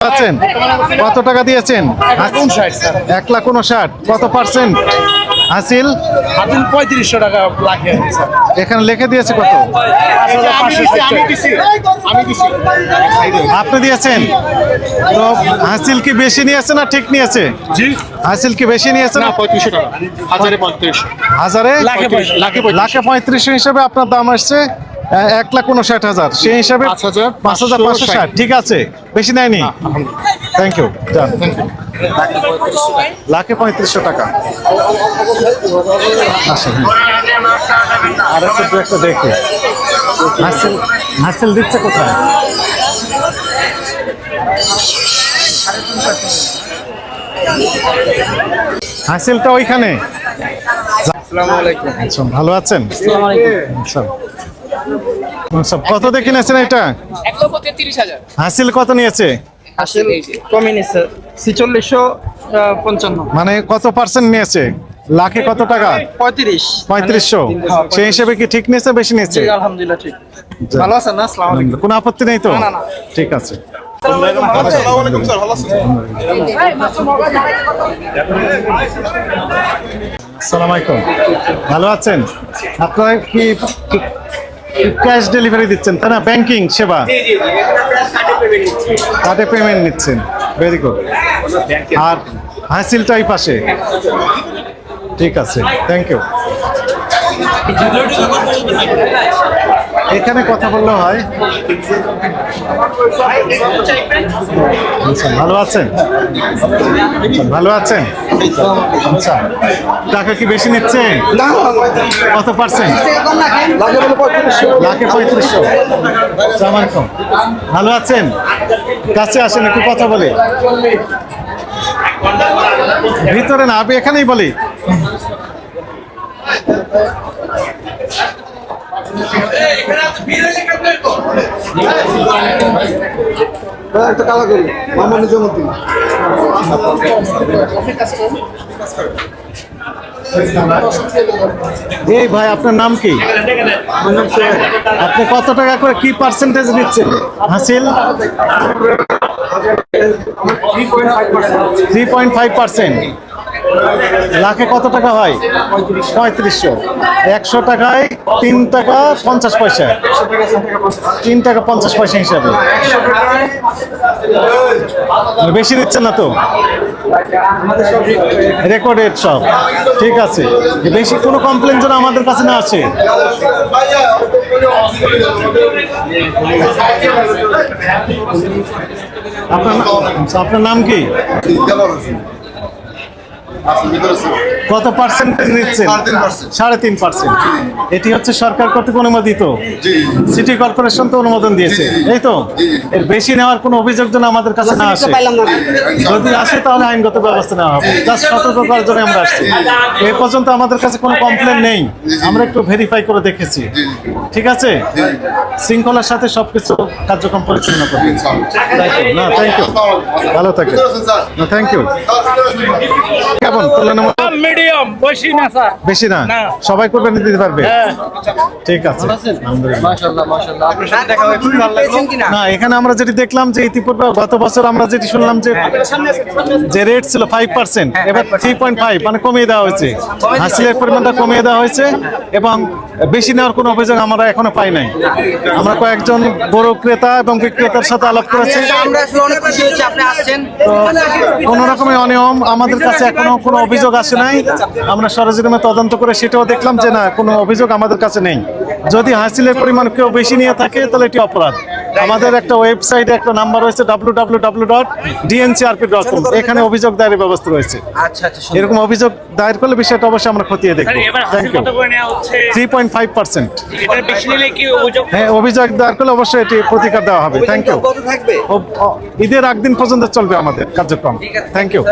আছেন কত টাকা দিয়েছেন? এক লাখ উনষাট কত পার্সেন্ট হাসিল? হাতিল পঁয়ত্রিশশো টাকা লাগে স্যার। এখানে লিখে দিয়েছে কত? আপনি দিয়েছেন? তো হাসিল কি বেশি নিয়েছে না ঠিক নিয়েছে? জি। হাসিল কি বেশি নিয়েছে না পঁয়ত্রিশশো টাকা। হাজারে পঁয়ত্রিশশো। হাজারে? লাখে পঁয়ত্রিশ, লাখে পঁয়ত্রিশ। লাখে পঁয়ত্রিশ হিসাবে আপনার দাম আসছে? এক লাখ উনষাট হাজার। সেই হিসাবে পাঁচ হাজার পাঁচশো ষাট। ঠিক আছে? বেশি নেয়নি? থ্যাংক ইউ যান লাখে পঁয়ত্রিশশো টাকা। আসেন আর একটা একটা দেখি। হাসিল হাসিল দিচ্ছে কোথায়? হাসিলটা ওইখানে। আচ্ছা, ভালো আছেন? আচ্ছা। কত দেখে নিয়েছেন এটা? এক লক্ষ তেত্রিশ হাজার। হাসিল কত নিয়েছে? যে। কমে নিচ্ছে ছিচল্লিশশো পঞ্চান্ন। মানে কত পার্সেন্ট নিয়েছে? লাখে কত টাকা? পঁয়ত্রিশ। পঁয়ত্রিশশো। সেই হিসেবে কি ঠিক নিয়েছে বেশি নিয়েছে? আলহামদুলিল্লাহ ঠিক। ভালো আছেন? না আসসালামু আলাইকুম। কোনো আপত্তি নেই তো? না, না, না। ঠিক আছে। আসসালামু আলাইকুম। ভালো আছেন? আপনারা কি ক্যাশ ডেলিভারি দিচ্ছেন তাই না? ব্যাংকিং সেবা। কার্ডে পেমেন্ট নিচ্ছেন। ভেরি গুড আর হাসিলটা এই পাশে। ঠিক আছে। থ্যাংক ইউ এখানে কথা বললে হয়। আচ্ছা, ভালো আছেন? আচ্ছা, ভালো আছেন? আচ্ছা টাকা কি বেশি নিচ্ছে? কত পার্সেন্ট? লাখে পঁয়ত্রিশশো। ভালো আছেন? কাছে আসেন একটু কথা বলে। ভিতরে না আমি এখানেই বলি। একটা কালা করি মোহাম্মদ নিজামুদ্দিন এই ভাই আপনার নাম কি? আপনি কত টাকা করে কি পার্সেন্টেজ নিচ্ছেন? হাসিল? থ্রি পয়েন্ট ফাইভ পার্সেন্ট লাখে কত টাকা হয়? পঁয়ত্রিশশো। একশো টাকায় তিন টাকা পঞ্চাশ পয়সা। তিন টাকা পঞ্চাশ পয়সা হিসাবে। বেশি নিচ্ছেন না তো? রেকর্ডেড সব। ঠিক আছে। বেশি কোনো কমপ্লেন যেন আমাদের কাছে না আসে। আপনার আপনার নাম কি? Nossa, me grossou. কত পার্সেন্টেজ নিচ্ছেন? সাড়ে তিন পার্সেন্ট এটি হচ্ছে সরকার কর্তৃক অনুমোদিত। সিটি কর্পোরেশন তো অনুমোদন দিয়েছে। এই তো? এর বেশি নেওয়ার কোনো অভিযোগ যেন আমাদের কাছে না আসে। যদি আসে তাহলে আইনগত ব্যবস্থা নেওয়া হবে। জাস্ট সতর্ক করার জন্য আমরা আসছি। এ পর্যন্ত আমাদের কাছে কোনো কমপ্লেন নেই। আমরা একটু ভেরিফাই করে দেখেছি। ঠিক আছে? শৃঙ্খলার সাথে সব কিছু কার্যক্রম পরিচালনা করবে you. না থ্যাংক ইউ ভালো থাকে না থ্যাংক ইউ কেমন? তুলনামূলক মিডিয়াম বেশি না স্যার। বেশি না। সবাই করবে দিতে পারবে? ঠিক আছে। মাশাআল্লাহ মাশাআল্লাহ। আপনার সাথে দেখা হয়ে খুব ভালো লাগল। না এখানে আমরা যেটি দেখলাম যে ইতিপূর্বে গত বছর আমরা যেটি শুনলাম যে যে রেট ছিল ফাইভ পার্সেন্ট এবার থ্রি পয়েন্ট ফাইভ মানে কমিয়ে দেওয়া হয়েছে। হাসিলের পরিমাণটা কমিয়ে দেওয়া হয়েছে এবং বেশি নেওয়ার কোনো অভিযোগ আমরা এখনও পাই নাই। আমরা কয়েকজন বড় ক্রেতা এবং বিক্রেতার সাথে আলাপ করেছি। তো কোনো রকমের অনিয়ম আমাদের কাছে এখনও কোনো অভিযোগ আসে নাই। আমরা সরজমিনে তদন্ত করে সেটাও দেখলাম যে না কোনো অভিযোগ আমাদের কাছে নেই। যদি হাসিলের পরিমাণ কেউ বেশি নিয়ে থাকে তাহলে এটি অপরাধ। আমাদের একটা ওয়েবসাইটে একটা নাম্বার রয়েছে W W W dot DNCRP dot com এখানে অভিযোগ দায়ের ব্যবস্থা রয়েছে। আচ্ছা আচ্ছা এরকম অভিযোগ দায়ের করলে বিষয়টা অবশ্যই আমরা খতিয়ে দেখব। Thank you three point five percent হ্যাঁ অভিযোগ দায়ের করলে অবশ্যই এটি প্রতিকার দেওয়া হবে। থ্যাংক ইউ কত থাকবে? ঈদের আগ দিন পর্যন্ত চলবে আমাদের কার্যক্রম। Thank you